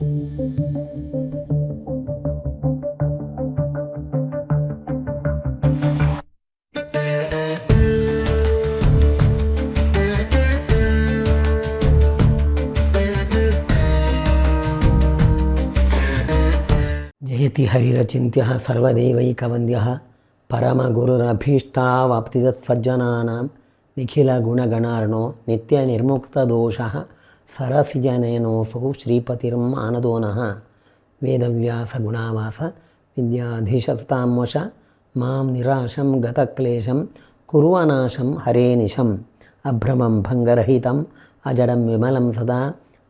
ஜெயதி ஹரிரச்சிந்திய சர்வதேவைகவந்திய பரமகுருரபீஷ்டாவாப்திதத்சஜ்ஜனானாம் நிகிலகுணகணார்ணோ நித்தியநிர்முக்ததோஷ సరసిజనయనోసు శ్రీపతిరం ఆనదోన వేదవ్యాస గుణావాస మాం నిరాశం గతక్లేశం కురువనాశం హరేనిశం అభ్రమం భంగరహితం అజడం విమలం సదా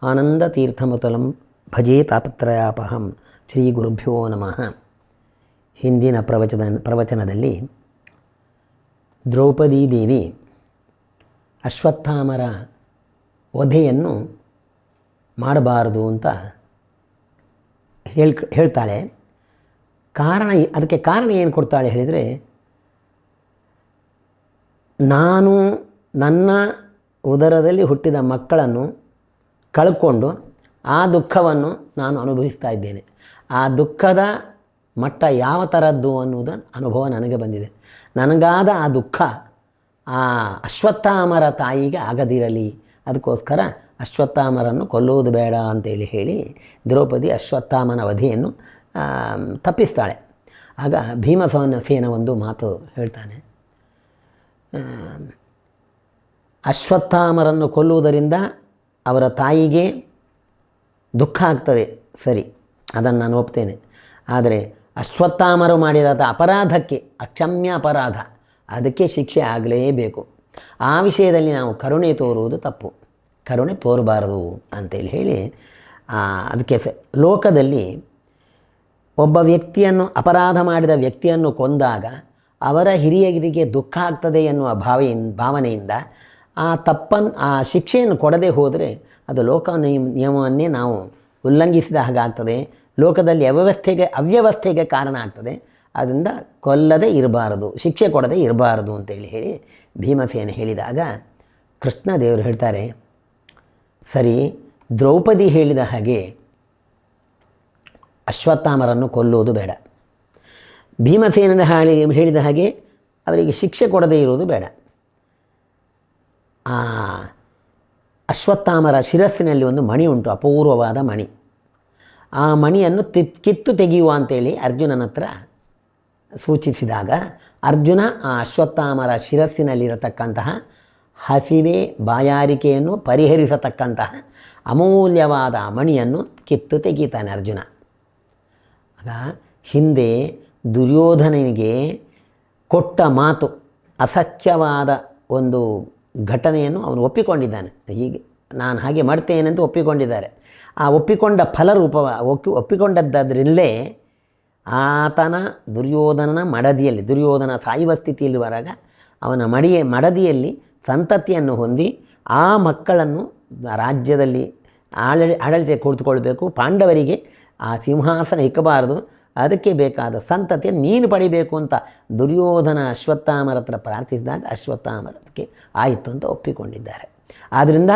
ఆనందతీర్థమతులం భజే తాపత్రయాపహం శ్రీ గురుభ్యో నమ ಹಿಂದಿನ ప్రవచన ప్రవచనదల్లి ద్రౌపదీదేవి అశ్వత్థామర ವಧೆಯನ್ನು ಮಾಡಬಾರದು ಅಂತ ಹೇಳ್ ಹೇಳ್ತಾಳೆ. ಕಾರಣ ಅದಕ್ಕೆ ಕಾರಣ ಏನು ಕೊಡ್ತಾಳೆ ಹೇಳಿದರೆ, ನಾನು ನನ್ನ ಉದರದಲ್ಲಿ ಹುಟ್ಟಿದ ಮಕ್ಕಳನ್ನು ಕಳ್ಕೊಂಡು ಆ ದುಃಖವನ್ನು ನಾನು ಅನುಭವಿಸ್ತಾ ಇದ್ದೇನೆ. ಆ ದುಃಖದ ಮಟ್ಟ ಯಾವ ಥರದ್ದು ಅನ್ನುವುದನ್ನು ಅನುಭವ ನನಗೆ ಬಂದಿದೆ. ನನಗಾದ ಆ ದುಃಖ, ಆ ಅಶ್ವತ್ಥಾಮರ ತಾಯಿಗೆ ಆಗದಿರಲಿ. ಅದಕ್ಕೋಸ್ಕರ ಅಶ್ವತ್ಥಾಮರನ್ನು ಕೊಲ್ಲುವುದು ಬೇಡ ಅಂತೇಳಿ ಹೇಳಿ ದ್ರೌಪದಿ ಅಶ್ವತ್ಥಾಮನ ವಧಿಯನ್ನು ತಪ್ಪಿಸ್ತಾಳೆ. ಆಗ ಭೀಮಸವನ ಸೇನ ಒಂದು ಮಾತು ಹೇಳ್ತಾನೆ ಅಶ್ವತ್ಥಾಮರನ್ನು ಕೊಲ್ಲುವುದರಿಂದ ಅವರ ತಾಯಿಗೆ ದುಃಖ ಆಗ್ತದೆ, ಸರಿ, ಅದನ್ನು ನಾನು ಒಪ್ತೇನೆ. ಆದರೆ ಅಶ್ವತ್ಥಾಮರು ಮಾಡಿದ ಅಪರಾಧಕ್ಕೆ, ಅಕ್ಷಮ್ಯ ಅಪರಾಧ, ಅದಕ್ಕೆ ಶಿಕ್ಷೆ ಆಗಲೇಬೇಕು. ಆ ವಿಷಯದಲ್ಲಿ ನಾವು ಕರುಣೆ ತೋರುವುದು ತಪ್ಪು. ಕರುಣೆ ತೋರಬಾರದು ಅಂತೇಳಿ ಹೇಳಿ ಅದಕ್ಕೆ ಲೋಕದಲ್ಲಿ ಒಬ್ಬ ವ್ಯಕ್ತಿಯನ್ನು, ಅಪರಾಧ ಮಾಡಿದ ವ್ಯಕ್ತಿಯನ್ನು ಕೊಂದಾಗ ಅವರ ಹಿರಿಯರಿಗೆ ದುಃಖ ಆಗ್ತದೆ ಎನ್ನುವ ಭಾವೆಯಿನ್ ಭಾವನೆಯಿಂದ ಆ ತಪ್ಪನ್ನು ಆ ಶಿಕ್ಷೆಯನ್ನು ಕೊಡದೆ ಹೋದರೆ ಅದು ಲೋಕ ನಿಯಮವನ್ನೇ ನಾವು ಉಲ್ಲಂಘಿಸಿದ ಹಾಗಾಗ್ತದೆ. ಲೋಕದಲ್ಲಿ ಅವ್ಯವಸ್ಥೆಗೆ ಅವ್ಯವಸ್ಥೆಗೆ ಕಾರಣ ಆಗ್ತದೆ. ಅದರಿಂದ ಕೊಲ್ಲದೆ ಇರಬಾರದು, ಶಿಕ್ಷೆ ಕೊಡದೆ ಇರಬಾರದು ಅಂತೇಳಿ ಹೇಳಿ ಭೀಮಸೇನ ಹೇಳಿದಾಗ ಕೃಷ್ಣ ದೇವರು ಹೇಳ್ತಾರೆ, ಸರಿ, ದ್ರೌಪದಿ ಹೇಳಿದ ಹಾಗೆ ಅಶ್ವತ್ಥಾಮರನ್ನು ಕೊಲ್ಲುವುದು ಬೇಡ. ಭೀಮಸೇನದ ಹಾಳಿ ಹೇಳಿದ ಹಾಗೆ ಅವರಿಗೆ ಶಿಕ್ಷೆ ಕೊಡದೇ ಇರುವುದು ಬೇಡ. ಆ ಅಶ್ವತ್ಥಾಮರ ಶಿರಸ್ಸಿನಲ್ಲಿ ಒಂದು ಮಣಿ ಉಂಟು, ಅಪೂರ್ವವಾದ ಮಣಿ. ಆ ಮಣಿಯನ್ನು ತಿ, ಕಿತ್ತು ತೆಗೆಯುವ ಅಂತೇಳಿ ಅರ್ಜುನನ ಹತ್ರ ಸೂಚಿಸಿದಾಗ ಅರ್ಜುನ ಆ ಅಶ್ವತ್ಥಾಮರ ಶಿರಸ್ಸಿನಲ್ಲಿರತಕ್ಕಂತಹ ಹಸಿವೆ ಬಾಯಾರಿಕೆಯನ್ನು ಪರಿಹರಿಸತಕ್ಕಂತಹ ಅಮೂಲ್ಯವಾದ ಮಣಿಯನ್ನು ಕಿತ್ತು ತೆಗೀತಾನೆ ಅರ್ಜುನ. ಆಗ ಹಿಂದೆ ದುರ್ಯೋಧನನಿಗೆ ಕೊಟ್ಟ ಮಾತು, ಅಸತ್ಯವಾದ ಒಂದು ಘಟನೆಯನ್ನು ಅವನು ಒಪ್ಪಿಕೊಂಡಿದ್ದಾನೆ. ಹೀಗೆ ನಾನು ಹಾಗೆ ಮಾಡ್ತೇನೆ ಅಂತ ಒಪ್ಪಿಕೊಂಡಿದ್ದಾರೆ. ಆ ಒಪ್ಪಿಕೊಂಡ ಫಲರೂಪ ಒಪ್ಪಿ ಒಪ್ಪಿಕೊಂಡದ್ದಾದ್ರಿಂದಲೇ ಆತನ ದುರ್ಯೋಧನನ ಮಡದಿಯಲ್ಲಿ, ದುರ್ಯೋಧನ ಸಾಯುವ ಸ್ಥಿತಿಯಲ್ಲಿ ಬರಾಗ ಅವನ ಮಡಿಯ, ಮಡದಿಯಲ್ಲಿ ಸಂತತಿಯನ್ನು ಹೊಂದಿ ಆ ಮಕ್ಕಳನ್ನು ರಾಜ್ಯದಲ್ಲಿ ಆಡಳಿ ಆಡಳಿತ ಕುಳಿತುಕೊಳ್ಬೇಕು ಪಾಂಡವರಿಗೆ ಆ ಸಿಂಹಾಸನ ಇಕ್ಕಬಾರದು. ಅದಕ್ಕೆ ಬೇಕಾದ ಸಂತತಿಯನ್ನು ನೀನು ಪಡಿಬೇಕು ಅಂತ ದುರ್ಯೋಧನ ಅಶ್ವತ್ಥಾಮರ ಹತ್ರ ಪ್ರಾರ್ಥಿಸಿದಾಗ ಅಶ್ವತ್ಥಾಮರಕ್ಕೆ ಆಯಿತು ಅಂತ ಒಪ್ಪಿಕೊಂಡಿದ್ದಾರೆ. ಆದ್ದರಿಂದ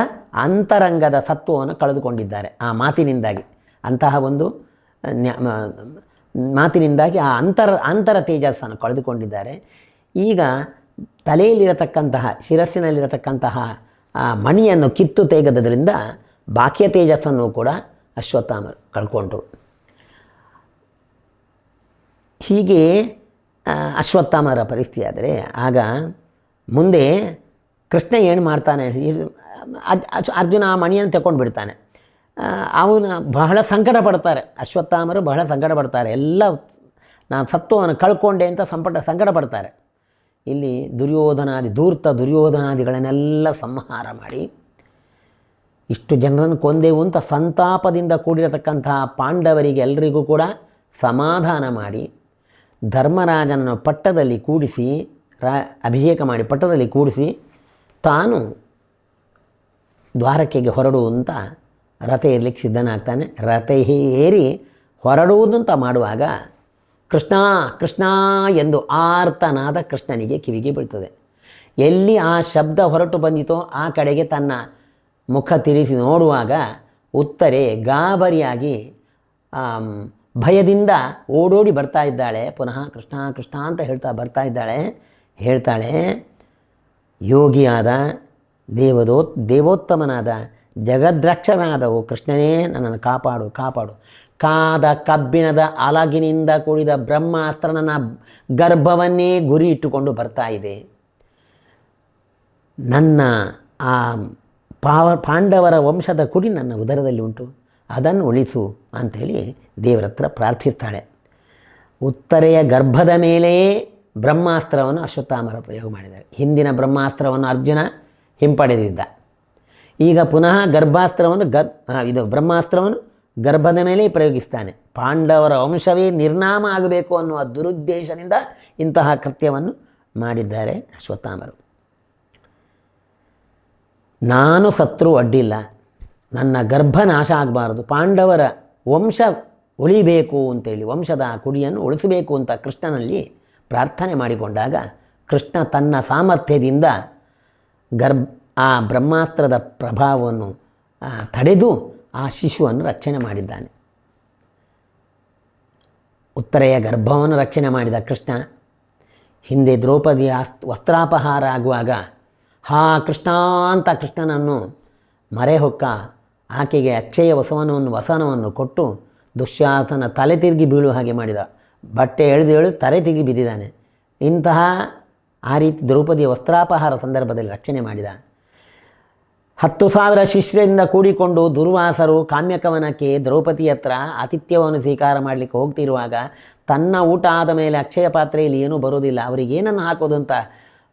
ಅಂತರಂಗದ ಸತ್ವವನ್ನು ಕಳೆದುಕೊಂಡಿದ್ದಾರೆ ಆ ಮಾತಿನಿಂದಾಗಿ. ಅಂತಹ ಒಂದು ಮಾತಿನಿಂದಾಗಿ ಆ ಅಂತರ ಅಂತರ ತೇಜಸ್ಸನ್ನು ಕಳೆದುಕೊಂಡಿದ್ದಾರೆ. ಈಗ ತಲೆಯಲ್ಲಿರತಕ್ಕಂತಹ, ಶಿರಸ್ಸಿನಲ್ಲಿರತಕ್ಕಂತಹ ಆ ಮಣಿಯನ್ನು ಕಿತ್ತು ತೆಗೆದದ್ರಿಂದ ಬಾಕ್ಯ ತೇಜಸ್ಸನ್ನು ಕೂಡ ಅಶ್ವತ್ಥಾಮ ಕಳ್ಕೊಂಡ್ರು. ಹೀಗೆ ಅಶ್ವತ್ಥಾಮರ ಪರಿಸ್ಥಿತಿ ಆದರೆ ಆಗ ಮುಂದೆ ಕೃಷ್ಣ ಏನು ಮಾಡ್ತಾನೆ? ಅರ್ಜುನ ಆ ಮಣಿಯನ್ನು ತಗೊಂಡು ಬಿಡ್ತಾನೆ ಅವನು ಬಹಳ ಸಂಕಟ ಪಡ್ತಾರೆ ಅಶ್ವತ್ಥಾಮರು ಬಹಳ ಸಂಕಟ ಪಡ್ತಾರೆ ಎಲ್ಲ ನಾನು ಸತ್ವವನ್ನು ಕಳ್ಕೊಂಡೆ ಅಂತ ಸಂಪಟ ಸಂಕಟ ಪಡ್ತಾರೆ ಇಲ್ಲಿ ದುರ್ಯೋಧನಾದಿ, ಧೂರ್ತ ದುರ್ಯೋಧನಾದಿಗಳನ್ನೆಲ್ಲ ಸಂಹಾರ ಮಾಡಿ ಇಷ್ಟು ಜನರನ್ನು ಕೊಂದೆವು ಅಂತ ಸಂತಾಪದಿಂದ ಕೂಡಿರತಕ್ಕಂತಹ ಪಾಂಡವರಿಗೆ ಎಲ್ಲರಿಗೂ ಕೂಡ ಸಮಾಧಾನ ಮಾಡಿ ಧರ್ಮರಾಜನನ್ನು ಪಟ್ಟದಲ್ಲಿ ಕೂಡಿಸಿ, ರಾ, ಅಭಿಷೇಕ ಮಾಡಿ ಪಟ್ಟದಲ್ಲಿ ಕೂಡಿಸಿ ತಾನು ದ್ವಾರಕೆಗೆ ಹೊರಡುವಂತ ರಥ ಏರ್ಲಿಕ್ಕೆ ಸಿದ್ಧನಾಗ್ತಾನೆ. ರಥ ಏರಿ ಹೊರಡುವುದಂತ ಮಾಡುವಾಗ ಕೃಷ್ಣ ಕೃಷ್ಣ ಎಂದು ಆರ್ತನಾದ ಕೃಷ್ಣನಿಗೆ ಕಿವಿಗೆ ಬೀಳ್ತದೆ. ಎಲ್ಲಿ ಆ ಶಬ್ದ ಹೊರಟು ಬಂದಿತೋ ಆ ಕಡೆಗೆ ತನ್ನ ಮುಖ ತಿರುಗಿಸಿ ನೋಡುವಾಗ ಉತ್ತರೆ ಗಾಬರಿಯಾಗಿ ಭಯದಿಂದ ಓಡೋಡಿ ಬರ್ತಾ ಇದ್ದಾಳೆ. ಪುನಃ ಕೃಷ್ಣ ಕೃಷ್ಣ ಅಂತ ಹೇಳ್ತಾ ಬರ್ತಾ ಇದ್ದಾಳೆ. ಹೇಳ್ತಾಳೆ, ಯೋಗಿಯಾದ ದೇವದೋ, ದೇವೋತ್ತಮನಾದ ಜಗದ್ರಕ್ಷನಾದ ಓ ಕೃಷ್ಣನೇ ನನ್ನನ್ನು ಕಾಪಾಡು ಕಾಪಾಡು. ಕಾದ ಕಬ್ಬಿಣದ ಅಲಗಿನಿಂದ ಕೂಡಿದ ಬ್ರಹ್ಮಾಸ್ತ್ರ ನನ್ನ ಗರ್ಭವನ್ನೇ ಗುರಿ ಇಟ್ಟುಕೊಂಡು ಬರ್ತಾ ಇದೆ. ನನ್ನ ಆ ಪಾವ, ಪಾಂಡವರ ವಂಶದ ಕುಡಿ ನನ್ನ ಉದರದಲ್ಲಿ ಉಂಟು. ಅದನ್ನು ಉಳಿಸು ಅಂಥೇಳಿ ದೇವರ ಹತ್ರ ಪ್ರಾರ್ಥಿಸ್ತಾಳೆ. ಉತ್ತರೆಯ ಗರ್ಭದ ಮೇಲೆಯೇ ಬ್ರಹ್ಮಾಸ್ತ್ರವನ್ನು ಅಶ್ವತ್ಥಾಮರ ಪ್ರಯೋಗ ಮಾಡಿದ್ದಾರೆ. ಹಿಂದಿನ ಬ್ರಹ್ಮಾಸ್ತ್ರವನ್ನು ಅರ್ಜುನ ಹಿಂಪಡೆದಿದ್ದ. ಈಗ ಪುನಃ ಗರ್ಭಾಸ್ತ್ರವನ್ನು ಗರ್ ಇದು ಬ್ರಹ್ಮಾಸ್ತ್ರವನ್ನು ಗರ್ಭದ ಮೇಲೆ ಪ್ರಯೋಗಿಸ್ತಾನೆ. ಪಾಂಡವರ ವಂಶವೇ ನಿರ್ನಾಮ ಆಗಬೇಕು ಅನ್ನುವ ದುರುದ್ದೇಶದಿಂದ ಇಂತಹ ಕೃತ್ಯವನ್ನು ಮಾಡಿದ್ದಾರೆ ಅಶ್ವತ್ಥಾಮರು. ನಾನು ಸತ್ರು ಅಡ್ಡಿಲ್ಲ. ನನ್ನ ಗರ್ಭ ನಾಶ ಆಗಬಾರದು. ಪಾಂಡವರ ವಂಶ ಉಳಿಬೇಕು ಅಂತೇಳಿ, ವಂಶದ ಕುಡಿಯನ್ನು ಉಳಿಸಬೇಕು ಅಂತ ಕೃಷ್ಣನಲ್ಲಿ ಪ್ರಾರ್ಥನೆ ಮಾಡಿಕೊಂಡಾಗ ಕೃಷ್ಣ ತನ್ನ ಸಾಮರ್ಥ್ಯದಿಂದ ಗರ್ಭ ಆ ಬ್ರಹ್ಮಾಸ್ತ್ರದ ಪ್ರಭಾವವನ್ನು ತಡೆದು ಆ ಶಿಶುವನ್ನು ರಕ್ಷಣೆ ಮಾಡಿದ್ದಾನೆ. ಉತ್ತರೆಯ ಗರ್ಭವನ್ನು ರಕ್ಷಣೆ ಮಾಡಿದ ಕೃಷ್ಣ, ಹಿಂದೆ ದ್ರೌಪದಿಯ ವಸ್ತ್ರಾಪಹಾರ ಆಗುವಾಗ, ಹಾ ಕೃಷ್ಣ ಅಂತ ಕೃಷ್ಣನನ್ನು ಮರೆ ಹೊಕ್ಕ ಆಕೆಗೆ ಅಕ್ಷಯ ವಸವನವನ್ನು, ವಸನವನ್ನು ಕೊಟ್ಟು ದುಶ್ಯಾಸನ ತಲೆ ತಿರುಗಿ ಬೀಳುವ ಹಾಗೆ ಮಾಡಿದ. ಬಟ್ಟೆ ಎಳೆದು ಎಳೆದು ತಲೆ ತಿರುಗಿ ಬಿದ್ದಿದ್ದಾನೆ. ಇಂತಹ ಆ ರೀತಿ ದ್ರೌಪದಿಯ ವಸ್ತ್ರಾಪಹಾರ ಸಂದರ್ಭದಲ್ಲಿ ರಕ್ಷಣೆ ಮಾಡಿದ. ಹತ್ತು ಸಾವಿರ ಶಿಷ್ಯರಿಂದ ಕೂಡಿಕೊಂಡು ದುರ್ವಾಸರು ಕಾಮ್ಯಕವನಕ್ಕೆ ದ್ರೌಪದಿ ಹತ್ರ ಆತಿಥ್ಯವನ್ನು ಸ್ವೀಕಾರ ಮಾಡಲಿಕ್ಕೆ ಹೋಗ್ತಿರುವಾಗ ತನ್ನ ಊಟ ಆದ ಮೇಲೆ ಅಕ್ಷಯ ಪಾತ್ರೆಯಲ್ಲಿ ಏನೂ ಬರೋದಿಲ್ಲ ಅವರಿಗೆ ಏನನ್ನು ಹಾಕೋದು ಅಂತ?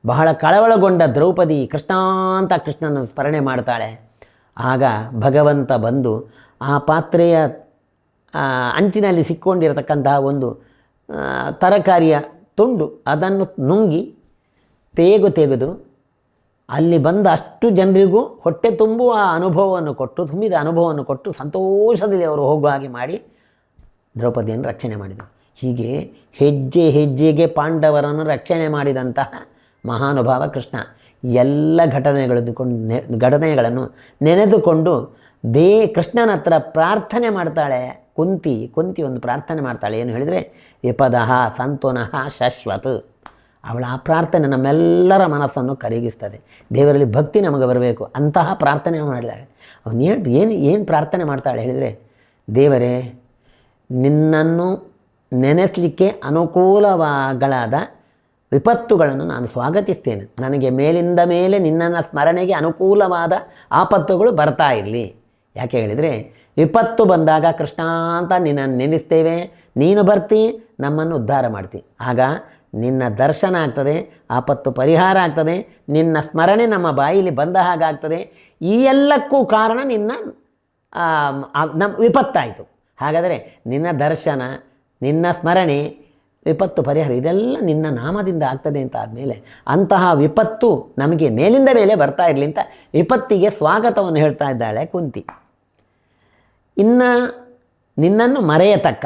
ಬಹಳ ಕಳವಳಗೊಂಡ ದ್ರೌಪದಿ ಕೃಷ್ಣಾಂತ ಕೃಷ್ಣನ ಸ್ಮರಣೆ ಮಾಡ್ತಾಳೆ. ಆಗ ಭಗವಂತ ಬಂದು ಆ ಪಾತ್ರೆಯ ಅಂಚಿನಲ್ಲಿ ಸಿಕ್ಕೊಂಡಿರತಕ್ಕಂತಹ ಒಂದು ತರಕಾರಿಯ ತುಂಡು ಅದನ್ನು ನುಂಗಿ ತೇಗು ತೆಗೆದು ಅಲ್ಲಿ ಬಂದ ಅಷ್ಟು ಜನರಿಗೂ ಹೊಟ್ಟೆ ತುಂಬುವ ಅನುಭವವನ್ನು ಕೊಟ್ಟು, ತುಂಬಿದ ಅನುಭವವನ್ನು ಕೊಟ್ಟು ಸಂತೋಷದಲ್ಲಿ ಅವರು ಹೋಗುವ ಹಾಗೆ ಮಾಡಿ ದ್ರೌಪದಿಯನ್ನು ರಕ್ಷಣೆ ಮಾಡಿದರು. ಹೀಗೆ ಹೆಜ್ಜೆ ಹೆಜ್ಜೆಗೆ ಪಾಂಡವರನ್ನು ರಕ್ಷಣೆ ಮಾಡಿದಂತಹ ಮಹಾನುಭಾವ ಕೃಷ್ಣ ಎಲ್ಲ ಘಟನೆಗಳನ್ನು ನೆ- ಘಟನೆಗಳನ್ನು ನೆನೆದುಕೊಂಡು ದೇ, ಕೃಷ್ಣನ ಹತ್ರ ಪ್ರಾರ್ಥನೆ ಮಾಡ್ತಾಳೆ. ಕುಂತಿ ಕುಂತಿ ಒಂದು ಪ್ರಾರ್ಥನೆ ಮಾಡ್ತಾಳೆ. ಏನು ಹೇಳಿದರೆ, ವಿಪದಃ ಸಂತೋನಃ ಶಾಶ್ವತ್. ಅವಳ ಆ ಪ್ರಾರ್ಥನೆ ನಮ್ಮೆಲ್ಲರ ಮನಸ್ಸನ್ನು ಕರಗಿಸ್ತದೆ. ದೇವರಲ್ಲಿ ಭಕ್ತಿ ನಮಗೆ ಬರಬೇಕು. ಅಂತಹ ಪ್ರಾರ್ಥನೆ ಮಾಡಿದ್ದಾರೆ ಅವನು ಏನು ಏನು ಏನು ಪ್ರಾರ್ಥನೆ ಮಾಡ್ತಾಳೆ ಹೇಳಿದರೆ, ದೇವರೇ, ನಿನ್ನನ್ನು ನೆನೆಸಲಿಕ್ಕೆ ಅನುಕೂಲವಾಗಳಾದ ವಿಪತ್ತುಗಳನ್ನು ನಾನು ಸ್ವಾಗತಿಸ್ತೇನೆ. ನನಗೆ ಮೇಲಿಂದ ಮೇಲೆ ನಿನ್ನನ್ನು ಸ್ಮರಣೆಗೆ ಅನುಕೂಲವಾದ ಆಪತ್ತುಗಳು ಬರ್ತಾ ಇರಲಿ. ಯಾಕೆ ಹೇಳಿದರೆ, ವಿಪತ್ತು ಬಂದಾಗ ಕೃಷ್ಣ ಅಂತ ನಿನ್ನನ್ನು ನೆನೆಸ್ತೇವೆ. ನೀನು ಬರ್ತಿ, ನಮ್ಮನ್ನು ಉದ್ಧಾರ ಮಾಡ್ತಿ. ಆಗ ನಿನ್ನ ದರ್ಶನ ಆಗ್ತದೆ, ಆಪತ್ತು ಪರಿಹಾರ ಆಗ್ತದೆ, ನಿನ್ನ ಸ್ಮರಣೆ ನಮ್ಮ ಬಾಯಿಲಿ ಬಂದ ಹಾಗಾಗ್ತದೆ ಈ ಎಲ್ಲಕ್ಕೂ ಕಾರಣ ನಿನ್ನ ನಮ್ಮ ವಿಪತ್ತಾಯಿತು. ಹಾಗಾದರೆ ನಿನ್ನ ದರ್ಶನ, ನಿನ್ನ ಸ್ಮರಣೆ, ವಿಪತ್ತು ಪರಿಹಾರ ಇದೆಲ್ಲ ನಿನ್ನ ನಾಮದಿಂದ ಆಗ್ತದೆ ಅಂತ ಆದಮೇಲೆ ಅಂತಹ ವಿಪತ್ತು ನಮಗೆ ಮೇಲಿಂದ ಮೇಲೆ ಬರ್ತಾ ಇರಲಿ ಅಂತ ವಿಪತ್ತಿಗೆ ಸ್ವಾಗತವನ್ನು ಹೇಳ್ತಾ ಇದ್ದಾಳೆ ಕುಂತಿ. ಇನ್ನು ನಿನ್ನನ್ನು ಮರೆಯತಕ್ಕ,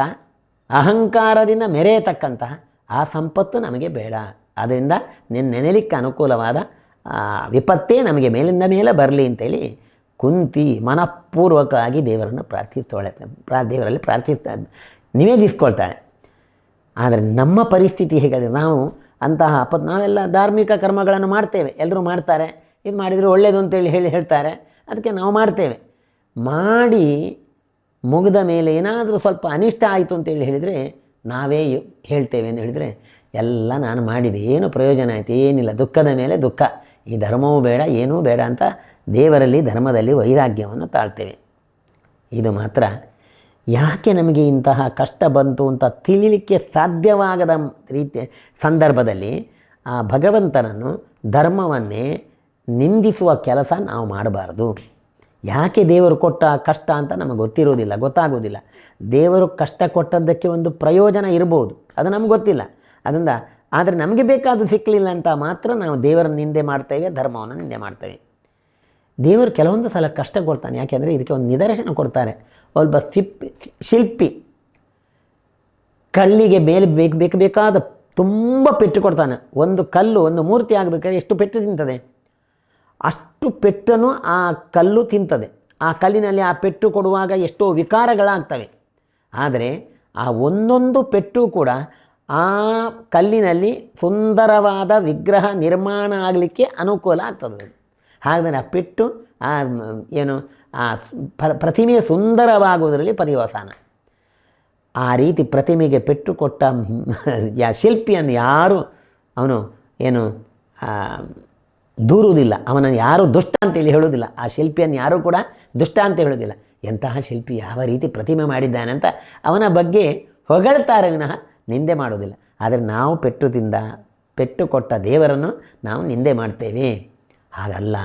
ಅಹಂಕಾರದಿಂದ ಮೆರೆಯತಕ್ಕಂತಹ ಆ ಸಂಪತ್ತು ನಮಗೆ ಬೇಡ. ಅದರಿಂದ ನಿನ್ನ ನೆನೆಲಿಕ್ಕೆ ಅನುಕೂಲವಾದ ವಿಪತ್ತೇ ನಮಗೆ ಮೇಲಿಂದ ಮೇಲೆ ಬರಲಿ ಅಂತೇಳಿ ಕುಂತಿ ಮನಃಪೂರ್ವಕವಾಗಿ ದೇವರನ್ನು ಪ್ರಾರ್ಥಿಸ್ತಾಳೆ ಪ್ರಾ, ದೇವರಲ್ಲಿ ಪ್ರಾರ್ಥಿಸ್ತಾ ನಿವೇದಿಸ್ಕೊಳ್ತಾಳೆ. ಆದರೆ ನಮ್ಮ ಪರಿಸ್ಥಿತಿ ಹೇಗಾದರೆ ನಾವು ಅಂತಹ ಅಪ ನಾವೆಲ್ಲ ಧಾರ್ಮಿಕ ಕರ್ಮಗಳನ್ನು ಮಾಡ್ತೇವೆ. ಎಲ್ಲರೂ ಮಾಡ್ತಾರೆ. ಇದು ಮಾಡಿದರೆ ಒಳ್ಳೆಯದು ಅಂತೇಳಿ ಹೇಳಿ ಹೇಳ್ತಾರೆ. ಅದಕ್ಕೆ ನಾವು ಮಾಡ್ತೇವೆ. ಮಾಡಿ ಮುಗಿದ ಮೇಲೆ ಏನಾದರೂ ಸ್ವಲ್ಪ ಅನಿಷ್ಟ ಆಯಿತು ಅಂತೇಳಿ ಹೇಳಿದರೆ ನಾವೇ ಹೇಳ್ತೇವೆ ಅಂತ ಹೇಳಿದರೆ, ಎಲ್ಲ ನಾನು ಮಾಡಿದೆ. ಏನು ಪ್ರಯೋಜನ ಆಯಿತು? ಏನಿಲ್ಲ. ದುಃಖದ ಮೇಲೆ ದುಃಖ. ಈ ಧರ್ಮವೂ ಬೇಡ, ಏನೂ ಬೇಡ ಅಂತ ದೇವರಲ್ಲಿ, ಧರ್ಮದಲ್ಲಿ ವೈರಾಗ್ಯವನ್ನು ತಾಳ್ತೇವೆ. ಇದು ಮಾತ್ರ. ಯಾಕೆ ನಮಗೆ ಇಂತಹ ಕಷ್ಟ ಬಂತು ಅಂತ ತಿಳಿಲಿಕ್ಕೆ ಸಾಧ್ಯವಾಗದ ರೀತಿಯ ಸಂದರ್ಭದಲ್ಲಿ ಆ ಭಗವಂತನನ್ನು ಧರ್ಮವನ್ನೇ ನಿಂದಿಸುವ ಕೆಲಸ ನಾವು ಮಾಡಬಾರ್ದು. ಯಾಕೆ ದೇವರು ಕೊಟ್ಟ ಕಷ್ಟ ಅಂತ ನಮಗೆ ಗೊತ್ತಿರೋದಿಲ್ಲ, ಗೊತ್ತಾಗೋದಿಲ್ಲ. ದೇವರು ಕಷ್ಟ ಕೊಟ್ಟದ್ದಕ್ಕೆ ಒಂದು ಪ್ರಯೋಜನ ಇರ್ಬೋದು, ಅದು ನಮ್ಗೆ ಗೊತ್ತಿಲ್ಲ. ಅದರಿಂದ ಆದರೆ ನಮಗೆ ಬೇಕಾದ್ದು ಸಿಕ್ಕಲಿಲ್ಲ ಅಂತ ಮಾತ್ರ ನಾವು ದೇವರ ನಿಂದೆ ಮಾಡ್ತೇವೆ, ಧರ್ಮವನ್ನು ನಿಂದೆ ಮಾಡ್ತೇವೆ. ದೇವರು ಕೆಲವೊಂದು ಸಲ ಕಷ್ಟ ಕೊಡ್ತಾನೆ, ಯಾಕೆಂದರೆ ಇದಕ್ಕೆ ಒಂದು ನಿದರ್ಶನ ಕೊಡ್ತಾರೆ. ಒಬ್ಬ ಸಿಪ್ಪಿ ಶಿಲ್ಪಿ ಕಲ್ಲಿಗೆ ಮೇಲೆ ಬೇಕು ಬೇಕು, ಬೇಕಾದ ತುಂಬ ಪೆಟ್ಟು ಕೊಡ್ತಾನೆ. ಒಂದು ಕಲ್ಲು, ಒಂದು ಮೂರ್ತಿ ಆಗಬೇಕಾದ್ರೆ ಎಷ್ಟು ಪೆಟ್ಟು ತಿಂತದೆ? ಅಷ್ಟು ಪೆಟ್ಟನ್ನು ಆ ಕಲ್ಲು ತಿಂತದೆ. ಆ ಕಲ್ಲಿನಲ್ಲಿ ಆ ಪೆಟ್ಟು ಕೊಡುವಾಗ ಎಷ್ಟೋ ವಿಕಾರಗಳಾಗ್ತವೆ. ಆದರೆ ಆ ಒಂದೊಂದು ಪೆಟ್ಟು ಕೂಡ ಆ ಕಲ್ಲಿನಲ್ಲಿ ಸುಂದರವಾದ ವಿಗ್ರಹ ನಿರ್ಮಾಣ ಆಗಲಿಕ್ಕೆ ಅನುಕೂಲ ಆಗ್ತದೆ. ಹಾಗಾದರೆ ಆ ಪೆಟ್ಟು ಆ ಏನು ಆ ಪ್ರ- ಪ್ರತಿಮೆ ಸುಂದರವಾಗುವುದರಲ್ಲಿ ಪರ್ಯವಸಾನ. ಆ ರೀತಿ ಪ್ರತಿಮೆಗೆ ಪೆಟ್ಟು ಕೊಟ್ಟ ಯಾ ಶಿಲ್ಪಿಯನ್ನು ಯಾರು, ಅವನು ಏನು ದೂರುವುದಿಲ್ಲ. ಅವನನ್ನು ಯಾರೂ ದುಷ್ಟ ಅಂತೇಳಿ ಹೇಳೋದಿಲ್ಲ ಆ ಶಿಲ್ಪಿಯನ್ನು ಯಾರೂ ಕೂಡ ದುಷ್ಟ ಅಂತ ಹೇಳೋದಿಲ್ಲ ಎಂತಹ ಶಿಲ್ಪಿ ಯಾವ ರೀತಿ ಪ್ರತಿಮೆ ಮಾಡಿದ್ದಾನೆ ಅಂತ ಅವನ ಬಗ್ಗೆ ಹೊಗಳ್ತಾರೆ ವಿನಃ ನಿಂದೆ ಮಾಡೋದಿಲ್ಲ ಆದರೆ ನಾವು ಪೆಟ್ಟು ತಿಂದ ಪೆಟ್ಟು ಕೊಟ್ಟ ದೇವರನ್ನು ನಾವು ನಿಂದೆ ಮಾಡ್ತೇವೆ. ಹಾಗಲ್ಲ.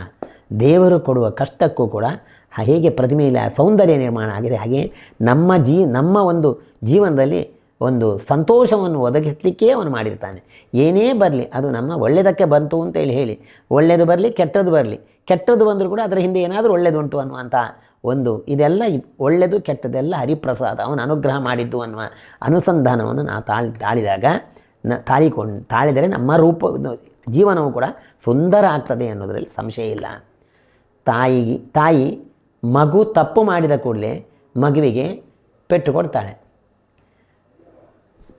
ದೇವರು ಕೊಡುವ ಕಷ್ಟಕ್ಕೂ ಕೂಡ ಹೇಗೆ ಪ್ರತಿಮೆಯಲ್ಲಿ ಸೌಂದರ್ಯ ನಿರ್ಮಾಣ ಆಗಿದೆ. ಹಾಗೆ ನಮ್ಮ ಜೀ, ನಮ್ಮ ಒಂದು ಜೀವನದಲ್ಲಿ ಒಂದು ಸಂತೋಷವನ್ನು ಒದಗಿಸಲಿಕ್ಕೆ ಅವನು ಮಾಡಿರ್ತಾನೆ. ಏನೇ ಬರಲಿ, ಅದು ನಮ್ಮ ಒಳ್ಳೆಯದಕ್ಕೆ ಬಂತು ಅಂತೇಳಿ ಹೇಳಿ ಒಳ್ಳೆಯದು ಬರಲಿ, ಕೆಟ್ಟದ್ದು ಬರಲಿ, ಕೆಟ್ಟದ್ದು ಬಂದರೂ ಕೂಡ ಅದರ ಹಿಂದೆ ಏನಾದರೂ ಒಳ್ಳೆಯದುಂಟು ಅನ್ನುವಂಥ ಒಂದು ಇದೆಲ್ಲ ಒಳ್ಳೆಯದು ಕೆಟ್ಟದೆಲ್ಲ ಹರಿಪ್ರಸಾದ, ಅವನು ಅನುಗ್ರಹ ಮಾಡಿದ್ದು ಅನ್ನುವ ಅನುಸಂಧಾನವನ್ನು ನಾವು ತಾಳಿ, ತಾಳಿದಾಗ, ನ, ತಾಳಿಕೊಂಡು, ತಾಳಿದರೆ ನಮ್ಮ ರೂಪ, ಜೀವನವು ಕೂಡ ಸುಂದರ ಆಗ್ತದೆ ಅನ್ನೋದರಲ್ಲಿ ಸಂಶಯ ಇಲ್ಲ. ತಾಯಿಗೆ, ತಾಯಿ ಮಗು ತಪ್ಪು ಮಾಡಿದ ಕೂಡಲೇ ಮಗುವಿಗೆ ಪೆಟ್ಟು ಕೊಡ್ತಾಳೆ.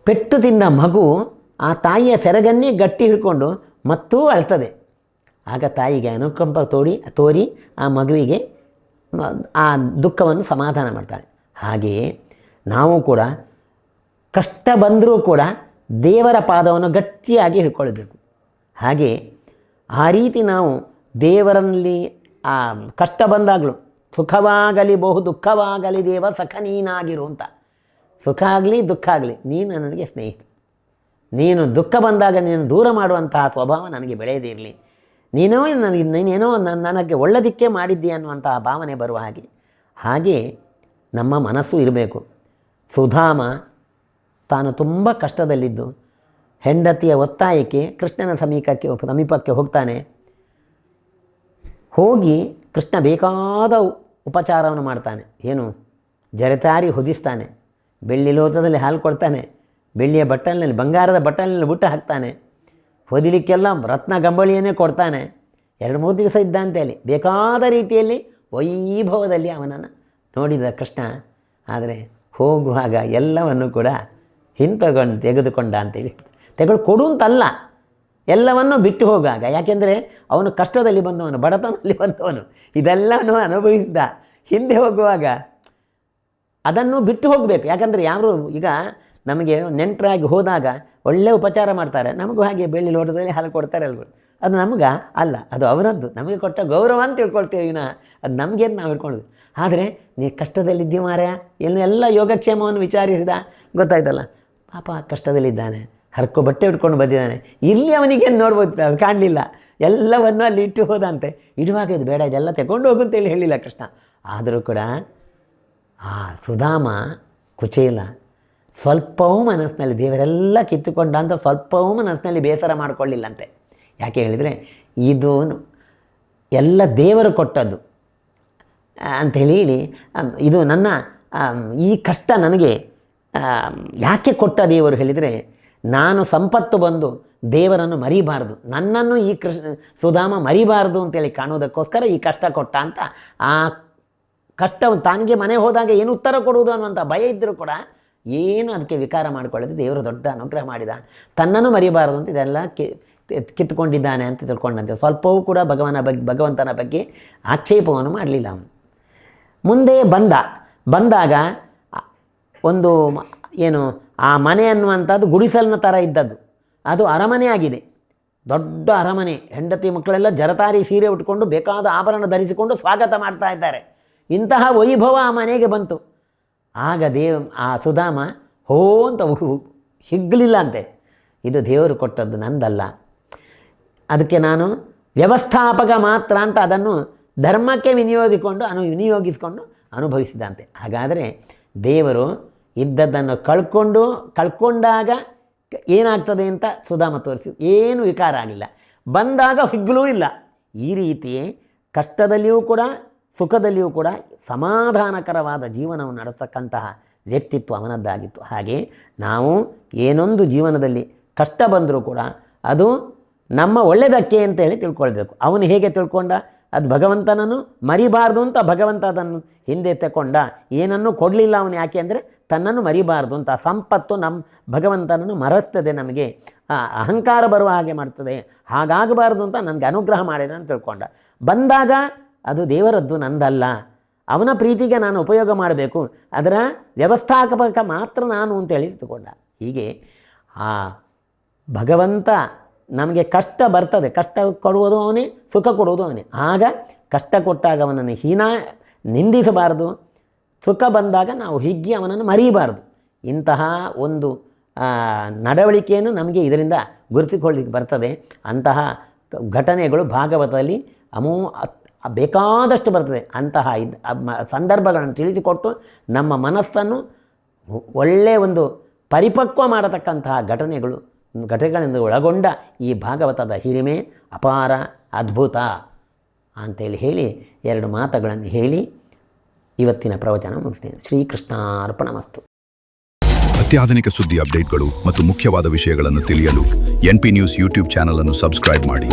ಪೆಟ್ಟು ತಿಂದ ಮಗು ಆ ತಾಯಿಯ ಸೆರಗನ್ನೇ ಗಟ್ಟಿ ಹಿಡ್ಕೊಂಡು ಮತ್ತೂ ಅಳ್ತದೆ. ಆಗ ತಾಯಿಗೆ ಅನುಕಂಪ ತೋಡಿ, ತೋರಿ ಆ ಮಗುವಿಗೆ ಆ ದುಃಖವನ್ನು ಸಮಾಧಾನ ಮಾಡ್ತಾಳೆ. ಹಾಗೆಯೇ ನಾವು ಕೂಡ ಕಷ್ಟ ಬಂದರೂ ಕೂಡ ದೇವರ ಪಾದವನ್ನು ಗಟ್ಟಿಯಾಗಿ ಹಿಡ್ಕೊಳ್ಬೇಕು. ಹಾಗೆ ಆ ರೀತಿ ನಾವು ದೇವರಲ್ಲಿ ಆ ಕಷ್ಟ ಬಂದಾಗಲೂ ಸುಖವಾಗಲಿ ಬಹು ದುಃಖವಾಗಲಿ ದೇವ ಸಖನೀನಾಗಿರು ಅಂತ ಸುಖ ಆಗಲಿ ದುಃಖ ಆಗಲಿ ನೀನು ನನಗೆ ಸ್ನೇಹಿತ ನೀನು ದುಃಖ ಬಂದಾಗ ನೀನು ದೂರ ಮಾಡುವಂತಹ ಸ್ವಭಾವ ನನಗೆ ಬೆಳೆಯದಿರಲಿ ನೀನೋ ನನಗೆ ನೀನೇನೋ ನನ್ನ ನನಗೆ ಒಳ್ಳೆದಕ್ಕೆ ಮಾಡಿದ್ದೀಯ ಅನ್ನುವಂತಹ ಭಾವನೆ ಬರುವ ಹಾಗೆ. ಹಾಗೆ ನಮ್ಮ ಮನಸ್ಸು ಇರಬೇಕು. ಸುಧಾಮ ತಾನು ತುಂಬ ಕಷ್ಟದಲ್ಲಿದ್ದು. ಹೆಂಡತಿಯ ಒತ್ತಾಯಕ್ಕೆ ಕೃಷ್ಣನ ಸಮೀಪಕ್ಕೆ ಸಮೀಪಕ್ಕೆ ಹೋಗ್ತಾನೆ. ಹೋಗಿ ಕೃಷ್ಣ ಬೇಕಾದ ಉಪಚಾರವನ್ನು ಮಾಡ್ತಾನೆ. ಏನು? ಜರತಾರಿ ಹೊದಿಸ್ತಾನೆ. ಬೆಳ್ಳಿ ಲೋಟದಲ್ಲಿ ಹಾಲು ಕೊಡ್ತಾನೆ, ಬೆಳ್ಳಿಯ ಬಟ್ಟಲಿನಲ್ಲಿ, ಬಂಗಾರದ ಬಟ್ಟಲಿನಲ್ಲಿ ಬುಟ್ಟ ಹಾಕ್ತಾನೆ, ಹೊದಿಲಿಕ್ಕೆಲ್ಲ ರತ್ನ ಗಂಬಳಿಯನ್ನೇ ಕೊಡ್ತಾನೆ. ಎರಡು ಮೂರು ದಿವಸ ಇದ್ದಂತೇಳಿ ಬೇಕಾದ ರೀತಿಯಲ್ಲಿ ವೈಭವದಲ್ಲಿ ಅವನನ್ನು ನೋಡಿದ ಕೃಷ್ಣ, ಆದರೆ ಹೋಗುವಾಗ ಎಲ್ಲವನ್ನು ಕೂಡ ಹಿಂತಗೊಂಡು ತೆಗೆದುಕೊಂಡ ಅಂತೇಳಿ ತೆಗೆದು ಕೊಡು ಅಂತಲ್ಲ ಎಲ್ಲವನ್ನು ಬಿಟ್ಟು ಹೋಗಾಗ ಯಾಕೆಂದರೆ ಅವನು ಕಷ್ಟದಲ್ಲಿ ಬಂದವನು, ಬಡತನದಲ್ಲಿ ಬಂದವನು, ಇದೆಲ್ಲವನ್ನು ಅನುಭವಿಸಿದ ಹಿಂದೆ ಹೋಗುವಾಗ ಅದನ್ನು ಬಿಟ್ಟು ಹೋಗಬೇಕು. ಯಾಕಂದರೆ ಯಾರು ಈಗ ನಮಗೆ ನೆಂಟರಾಗಿ ಹೋದಾಗ ಒಳ್ಳೆ ಉಪಚಾರ ಮಾಡ್ತಾರೆ. ನಮಗೂ ಹಾಗೆ ಬೆಳ್ಳಿ ಲೋಟದಲ್ಲಿ ಹಾಲು ಕೊಡ್ತಾರೆ ಅಲ್ವ? ಅದು ನಮ್ಗೆ ಅಲ್ಲ, ಅದು ಅವರದ್ದು. ನಮಗೆ ಕೊಟ್ಟ ಗೌರವ ಅಂತ ತಿಳ್ಕೊಳ್ತೇವೆ ವಿನ. ಅದು ನಮಗೇನು ನಾವು ಹಿಡ್ಕೊಳ್ಳೋದು ಆದರೆ ನೀ ಕಷ್ಟದಲ್ಲಿದ್ದಿ ಮಾರ್ಯ ಎಲ್ಲ ಎಲ್ಲ ಯೋಗಕ್ಷೇಮವನ್ನು ವಿಚಾರಿಸಿದ? ಗೊತ್ತಾಯ್ತಲ್ಲ? ಪಾಪ ಕಷ್ಟದಲ್ಲಿದ್ದಾನೆ. ಹರ್ಕೊ ಬಟ್ಟೆ ಉಟ್ಕೊಂಡು ಬಂದಿದ್ದಾನೆ. ಇಲ್ಲಿ ಅವನಿಗೇನು ನೋಡ್ಬೋದು? ಅದು ಕಾಣಲಿಲ್ಲ. ಎಲ್ಲವನ್ನು ಅಲ್ಲಿ ಇಟ್ಟು ಹೋದಂತೆ. ಇಡುವಾಗ ಇದು ಬೇಡ, ಇದೆಲ್ಲ ತಗೊಂಡು ಹೋಗು ಅಂತೇಳಿ ಹೇಳಿಲ್ಲ ಕೃಷ್ಣ. ಆದರೂ ಕೂಡ ಆ ಸುಧಾಮ ಕುಚೇಲ ಸ್ವಲ್ಪವೂ ಮನಸ್ಸಿನಲ್ಲಿ ದೇವರೆಲ್ಲ ಕಿತ್ತುಕೊಂಡ ಅಂತ ಸ್ವಲ್ಪವೂ ಮನಸ್ಸಿನಲ್ಲಿ ಬೇಸರ ಮಾಡಿಕೊಳ್ಳಿಲ್ಲಂತೆ. ಯಾಕೆ ಹೇಳಿದರೆ ಇದು ಎಲ್ಲ ದೇವರು ಕೊಟ್ಟದ್ದು. ಅಂತ ಹೇಳಿ ಇದು ನನ್ನ ಈ ಕಷ್ಟ ನನಗೆ ಯಾಕೆ ಕೊಟ್ಟ ದೇವರು ಹೇಳಿದರೆ ನಾನು ಸಂಪತ್ತು ಬಂದು ದೇವರನ್ನು ಮರಿಬಾರ್ದು. ನನ್ನನ್ನು ಈ ಕೃಷ್ಣ, ಸುಧಾಮ ಮರಿಬಾರ್ದು ಅಂತೇಳಿ ಕಾಣುವುದಕ್ಕೋಸ್ಕರ ಈ ಕಷ್ಟ ಕೊಟ್ಟ ಅಂತ ಆ ಕಷ್ಟ ತಾನಿಗೆ ಮನೆ ಹೋದಾಗ ಏನು ಉತ್ತರ ಕೊಡುವುದು ಅನ್ನುವಂಥ ಭಯ ಇದ್ದರೂ ಕೂಡ ಏನು ಅದಕ್ಕೆ ವಿಕಾರ ಮಾಡಿಕೊಳ್ಳದೆ ದೇವರು ದೊಡ್ಡ ಅನುಗ್ರಹ ಮಾಡಿದ. ತನ್ನನ್ನು ಮರಿಬಾರದು ಅಂತ ಇದೆಲ್ಲ ಕಿ ಕಿತ್ತುಕೊಂಡಿದ್ದಾನೆ ಅಂತ ತಿಳ್ಕೊಂಡಂತೆ. ಸ್ವಲ್ಪವೂ ಕೂಡ ಭಗವನ ಬಗ್ಗೆ ಭಗವಂತನ ಬಗ್ಗೆ ಆಕ್ಷೇಪವನ್ನು ಮಾಡಲಿಲ್ಲ ಅವನು. ಮುಂದೆ ಬಂದ, ಬಂದಾಗ ಒಂದು ಏನು ಆ ಮನೆ ಅನ್ನುವಂಥದ್ದು ಗುಡಿಸಲಿನ ಥರ ಇದ್ದದ್ದು. ಅದು ಅರಮನೆ ಆಗಿದೆ. ದೊಡ್ಡ ಅರಮನೆ. ಹೆಂಡತಿ ಮಕ್ಕಳೆಲ್ಲ ಜರತಾರಿ ಸೀರೆ ಉಟ್ಕೊಂಡು ಬೇಕಾದ ಆಭರಣ ಧರಿಸಿಕೊಂಡು ಸ್ವಾಗತ ಮಾಡ್ತಾ ಇದ್ದಾರೆ. ಇಂತಹ ವೈಭವ ಆ ಮನೆಗೆ ಬಂತು. ಆಗ ದೇವ್, ಆ ಸುಧಾಮ, ಹೋ ಅಂತ ಹಿಗ್ಲಿಲ್ಲ ಅಂತೆ. ಇದು ದೇವರು ಕೊಟ್ಟದ್ದು ನಂದಲ್ಲ. ಅದಕ್ಕೆ ನಾನು ವ್ಯವಸ್ಥಾಪಕ ಮಾತ್ರ ಅಂತ ಅದನ್ನು ಧರ್ಮಕ್ಕೆ ವಿನಿಯೋಗಿಸಿಕೊಂಡು ಅನು, ವಿನಿಯೋಗಿಸಿಕೊಂಡು ಅನುಭವಿಸಿದಂತೆ ಹಾಗಾದರೆ ದೇವರು ಇದ್ದದ್ದನ್ನು ಕಳ್ಕೊಂಡು, ಕಳ್ಕೊಂಡಾಗ ಏನಾಗ್ತದೆ ಅಂತ ಸುಧಾಮ ತೋರಿಸಿ ಏನು ವಿಕಾರ ಆಗಿಲ್ಲ ಬಂದಾಗ ಹಿಗ್ಗಲೂ ಇಲ್ಲ. ಈ ರೀತಿ ಕಷ್ಟದಲ್ಲಿಯೂ ಕೂಡ ಸುಖದಲ್ಲಿಯೂ ಕೂಡ ಸಮಾಧಾನಕರವಾದ ಜೀವನವನ್ನು ನಡೆಸ್ತಕ್ಕಂತಹ ವ್ಯಕ್ತಿತ್ವ ಅವನದ್ದಾಗಿತ್ತು. ಹಾಗೆ ನಾವು ಏನೊಂದು ಜೀವನದಲ್ಲಿ ಕಷ್ಟ ಬಂದರೂ ಕೂಡ ಅದು ನಮ್ಮ ಒಳ್ಳೆಯದಕ್ಕೆ ಅಂತ ಹೇಳಿ ತಿಳ್ಕೊಳ್ಬೇಕು. ಅವನು ಹೇಗೆ ತಿಳ್ಕೊಂಡ? ಅದು ಭಗವಂತನನ್ನು ಮರಿಬಾರ್ದು ಅಂತ ಭಗವಂತ ಅದನ್ನು ಹಿಂದೆ ತಗೊಂಡ ಏನನ್ನೂ ಕೊಡಲಿಲ್ಲ ಅವನು ಯಾಕೆ ಅಂದರೆ ತನ್ನನ್ನು ಮರಿಬಾರ್ದು ಅಂತ. ಸಂಪತ್ತು ನಮ್ಮ ಭಗವಂತನನ್ನು ಮರೆಸ್ತದೆ ನಮಗೆ. ಅಹಂಕಾರ ಬರುವ ಹಾಗೆ ಮಾಡ್ತದೆ. ಹಾಗಾಗಬಾರ್ದು ಅಂತ ನನಗೆ ಅನುಗ್ರಹ ಮಾಡಿದ ಅಂತ ತಿಳ್ಕೊಂಡ. ಬಂದಾಗ ಅದು ದೇವರದ್ದು ನಂದಲ್ಲ. ಅವನ ಪ್ರೀತಿಗೆ ನಾನು ಉಪಯೋಗ ಮಾಡಬೇಕು. ಅದರ ವ್ಯವಸ್ಥಾಪಕ ಮಾತ್ರ ನಾನು ಅಂತೇಳಿ ಇಟ್ಟುಕೊಂಡ. ಹೀಗೆ ಆ ಭಗವಂತ ನಮಗೆ ಕಷ್ಟ ಬರ್ತದೆ. ಕಷ್ಟ ಕೊಡುವುದು ಅವನೇ, ಸುಖ ಕೊಡುವುದು ಅವನೇ. ಆಗ ಕಷ್ಟ ಕೊಟ್ಟಾಗ ಅವನನ್ನು ಹೀನ ನಿಂದಿಸಬಾರದು. ಸುಖ ಬಂದಾಗ ನಾವು ಹಿಗ್ಗಿ ಅವನನ್ನು ಮರೀಬಾರದು. ಇಂತಹ ಒಂದು ನಡವಳಿಕೆಯನ್ನು ನಮಗೆ ಇದರಿಂದ ಗುರುತಿಕೊಳ್ಳಿಕ್ಕೆ ಬರ್ತದೆ. ಅಂತಹ ಘಟನೆಗಳು ಭಾಗವತದಲ್ಲಿ ಅಮೋ ಬೇಕಾದಷ್ಟು ಬರ್ತದೆ. ಅಂತಹ ಇದು ಸಂದರ್ಭಗಳನ್ನು ತಿಳಿಸಿಕೊಟ್ಟು ನಮ್ಮ ಮನಸ್ಸನ್ನು ಒಳ್ಳೆಯ ಒಂದು ಪರಿಪಕ್ವ ಮಾಡತಕ್ಕಂತಹ ಘಟನೆಗಳು, ಘಟನೆಗಳಿಂದ ಒಳಗೊಂಡ ಈ ಭಾಗವತದ ಹಿರಿಮೆ ಅಪಾರ ಅದ್ಭುತ ಅಂತೇಳಿ ಹೇಳಿ ಎರಡು ಮಾತುಗಳನ್ನು ಹೇಳಿ ಇವತ್ತಿನ ಪ್ರವಚನ ಮುಗಿಸ್ತೇನೆ. ಶ್ರೀಕೃಷ್ಣಾರ್ಪಣಮಸ್ತು. ಅತ್ಯಾಧುನಿಕ ಸುದ್ದಿ ಅಪ್ಡೇಟ್ಗಳು ಮತ್ತು ಮುಖ್ಯವಾದ ವಿಷಯಗಳನ್ನು ತಿಳಿಯಲು ಎನ್ಪಿ ನ್ಯೂಸ್ ಯೂಟ್ಯೂಬ್ ಚಾನಲ್ ಅನ್ನು ಸಬ್ಸ್ಕ್ರೈಬ್ ಮಾಡಿ.